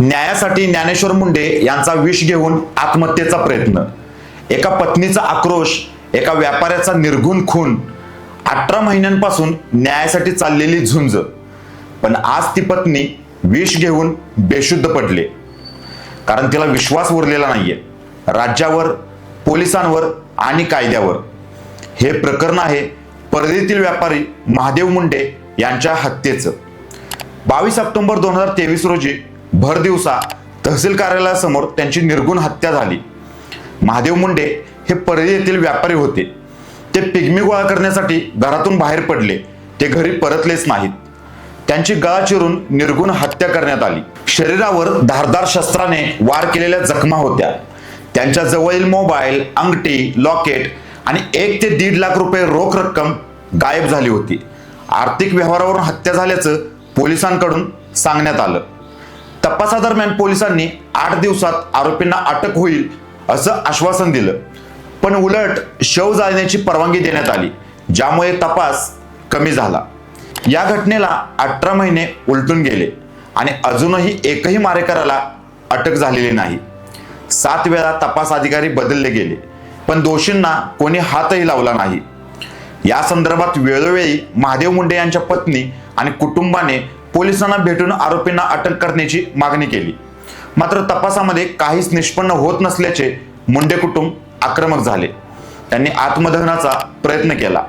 न्यायासाठी ज्ञानेश्वर मुंडे यांचा विष घेऊन आत्महत्येचा प्रयत्न. एका पत्नीचा आक्रोश एका व्यापाऱ्याचा निर्गुण खून अठरा महिन्यांपासून न्यायासाठी चाललेली झुंज. पण आज ती पत्नी विष घेऊन बेशुद्ध पडले. कारण तिला विश्वास उरलेला नाहीये. राज्यावर पोलिसांवर आणि कायद्यावर. हे प्रकरण आहे परदेतील व्यापारी महादेव मुंडे यांच्या हत्येचं. बावीस ऑक्टोबर दोन हजार तेवीस रोजी भर दिवसा तहसील कार्यालयासमोर त्यांची निर्गुण हत्या झाली. महादेव मुंडे हे परळी येथील व्यापारी होते. ते पिगमी गोळा करण्यासाठी घरातून बाहेर पडले. ते घरी परतलेच नाहीत. त्यांची गळा चिरून निर्गुण हत्या करण्यात आली. शरीरावर धारदार शस्त्राने वार केलेल्या जखमा होत्या. त्यांच्या जवळील मोबाईल अंगठी लॉकेट आणि एक ते दीड लाख रुपये रोख रक्कम गायब झाली होती. आर्थिक व्यवहारावरून हत्या झाल्याचं पोलिसांकडून सांगण्यात आलं. तपासादरम्यान पोलिसांनी आठ दिवसात आरोपींना अटक होईल असं आश्वासन दिलं. पण उलट शव जाळण्याची परवानगी देण्यात आली ज्यामुळे तपास कमी झाला. या घटनेला अठरा महिने उलटून गेले आणि अजूनही एकही मारेकराला अटक झालेली नाही. सात वेळा तपास अधिकारी बदलले गेले पण दोषींना कोणी हातही लावला नाही. या संदर्भात वेळोवेळी महादेव मुंडे यांच्या पत्नी आणि कुटुंबाने पोलिसांना भेटून आरोपींना अटक करण्याची मागणी केली. मात्र तपासामध्ये काहीच निष्पन्न होत नसल्याचे मुंडे कुटुंब आक्रमक झाले. त्यांनी आत्मदहनाचा प्रयत्न केला.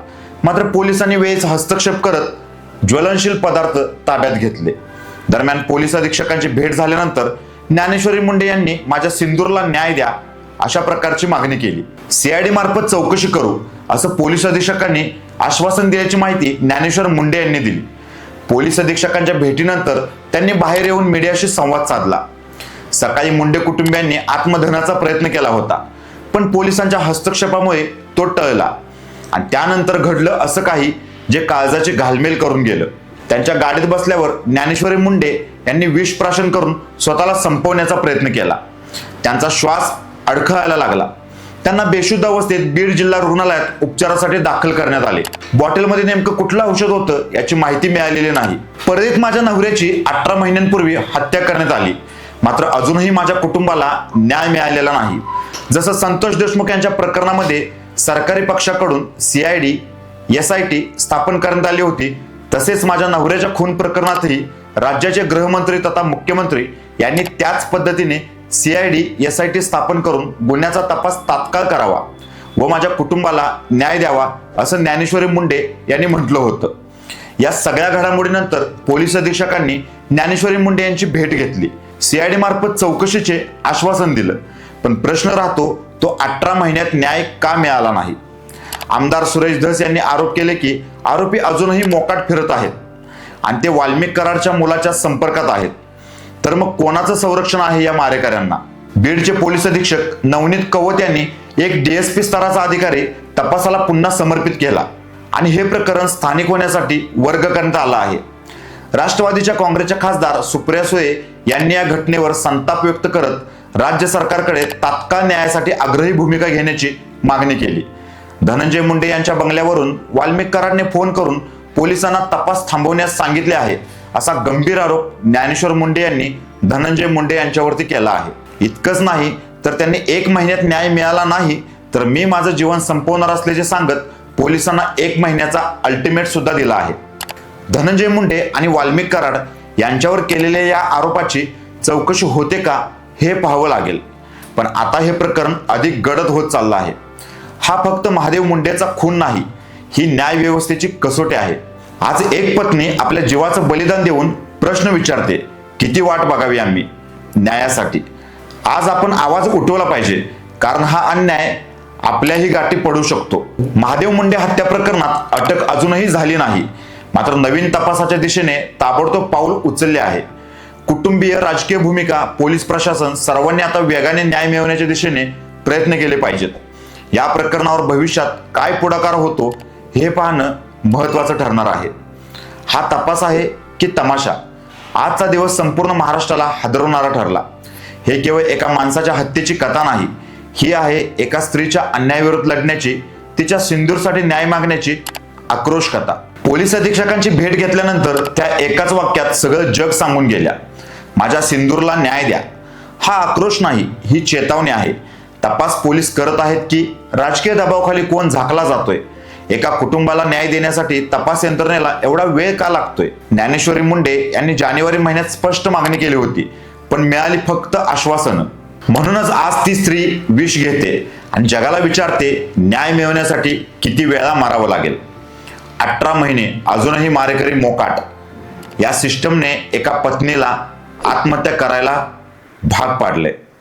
मात्र पोलिसांनी वेळेस हस्तक्षेप करत ज्वलनशील पदार्थ ताब्यात घेतले. दरम्यान पोलीस अधीक्षकांची भेट झाल्यानंतर ज्ञानेश्वरी मुंडे यांनी माझ्या सिंदूरला न्याय द्या अशा प्रकारची मागणी केली. सीआयडी मार्फत चौकशी करू असं पोलीस अधीक्षकांनी आश्वासन दिल्याची माहिती ज्ञानेश्वर मुंडे यांनी दिली. पोलीस अधीक्षकांच्या भेटीनंतर त्यांनी बाहेर येऊन मीडियाशी संवाद साधला. सकाळी मुंडे कुटुंबियांनी आत्मधनाचा प्रयत्न केला होता पण पोलिसांच्या हस्तक्षेपामुळे तो टळला. आणि त्यानंतर घडलं असं काही जे काळजाचे घालमेल करून गेलं. त्यांच्या गाडीत बसल्यावर ज्ञानेश्वरी मुंडे यांनी विष प्राशन करून स्वतःला संपवण्याचा प्रयत्न केला. त्यांचा श्वास अडखळायला लागला. त्यांना बेशुद्ध अवस्थेत बीड जिल्हा रुग्णालयात उपचारासाठी दाखल करण्यात आले. बॉटलमध्ये नेमकं कुठलं औषध होतं याची माहिती मिळालेली नाही. परदेत माझ्या नवऱ्याची अठरा महिन्यांपूर्वी हत्या करण्यात आली. मात्र अजूनही माझ्या कुटुंबाला न्याय मिळालेला नाही. जसं संतोष देशमुख यांच्या प्रकरणामध्ये सरकारी पक्षाकडून सीआयडी एस आय टी स्थापन करण्यात आली होती तसेच माझ्या नवऱ्याच्या खून प्रकरणातही राज्याचे गृहमंत्री तथा मुख्यमंत्री यांनी त्याच पद्धतीने सीआयडी एस आय टी स्थापन करून गुन्ह्याचा तपास तात्काळ करावा व माझ्या कुटुंबाला न्याय द्यावा असं ज्ञानेश्वरी मुंडे यांनी म्हटलं होतं. या सगळ्या घडामोडीनंतर पोलीस अधीक्षकांनी ज्ञानेश्वरी मुंडे यांची भेट घेतली. सीआयडी मार्फत चौकशीचे आश्वासन दिलं. पण प्रश्न राहतो तो अठरा महिन्यात न्याय का मिळाला नाही? आमदार सुरेश धस यांनी आरोप केले की आरोपी अजूनही मोकाट फिरत आहेत आणि ते वाल्मिक कराडच्या मुलाच्या संपर्कात आहेत. तर मग कोणाचं संरक्षण आहे या मारेकऱ्यांना? बीडचे पोलीस अधीक्षक नवनीत कवत यांनी एक डीएसपी स्तराचा अधिकारी तपासाला पुन्हा समर्पित केला. आणि हे प्रकरण स्थानिक होण्यासाठी वर्ग करण्यात आला आहे. राष्ट्रवादीच्या काँग्रेसच्या खासदार सुप्रिया सुळे यांनी या घटनेवर संताप व्यक्त करत राज्य सरकारकडे तात्काळ न्यायासाठी आग्रही भूमिका घेण्याची मागणी केली. धनंजय मुंडे यांच्या बंगल्यावरून वाल्मिक कराडने फोन करून पोलिसांना तपास थांबवण्यास सांगितले आहे. असा गंभीर आरोप ज्ञानेश्वर मुंडे यांनी धनंजय मुंडे यांच्यावरती केला आहे. इतकंच नाही तर त्यांनी एक महिन्यात न्याय मिळाला नाही तर मी माझं जीवन संपवणार असल्याचे सांगत पोलिसांना एक महिन्याचा अल्टिमेट सुद्धा दिला आहे. धनंजय मुंडे आणि वाल्मिक कराड यांच्यावर केलेल्या या आरोपाची चौकशी होते का हे पाहावं लागेल. पण आता हे प्रकरण अधिक गडद होत चाललं आहे. हा फक्त महादेव मुंडेचा खून नाही ही न्याय व्यवस्थेची कसोटी आहे. आज एक पत्नी आपल्या जीवाचं बलिदान देऊन प्रश्न विचारते किती वाट बघावी आम्ही न्यायासाठी? आज आपण आवाज उठवला पाहिजे कारण हा अन्याय आपल्याही गाठी पडू शकतो. महादेव मुंडे हत्या प्रकरणात अटक अजूनही झाली नाही. मात्र नवीन तपासाच्या दिशेने ताबडतोब पाऊल उचलले आहे. कुटुंबीय राजकीय भूमिका पोलीस प्रशासन सर्वांनी आता वेगाने न्याय मिळवण्याच्या दिशेने प्रयत्न केले पाहिजेत. या प्रकरणावर भविष्यात काय पुढाकार होतो हे पाहणं महत्वाचं ठरणार आहे. हा तपास आहे की तमाशा. आजचा दिवस संपूर्ण महाराष्ट्राला हादरवणारा ठरला. हे केवळ एका माणसाच्या हत्येची कथा नाही ही आहे एका स्त्रीच्या अन्यायाविरुद्ध लढण्याची तिच्या सिंदूरसाठी न्याय मागण्याची आक्रोश कथा. पोलीस अधीक्षकांची भेट घेतल्यानंतर त्या एकाच वाक्यात सगळं जग सांगून गेल्या. माझ्या सिंदूरला न्याय द्या. हा आक्रोश नाही ही चेतावणी आहे. तपास पोलीस करत आहेत की राजकीय दबावाखाली कोण झाकला जातोय? एका कुटुंबाला न्याय देण्यासाठी तपास यंत्रणेला एवढा वेळ का लागतोय? ज्ञानेश्वरी मुंडे यांनी जानेवारी महिन्यात स्पष्ट मागणी केली होती पण मिळाली फक्त आश्वासनं. म्हणूनच आज ती स्त्री विष घेते आणि जगाला विचारते न्याय मिळवण्यासाठी किती वेळा मारावं लागेल? अठरा महिने अजूनही मारेकरी मोकाट. या सिस्टमने एका पत्नीला आत्महत्या करायला भाग पाडले.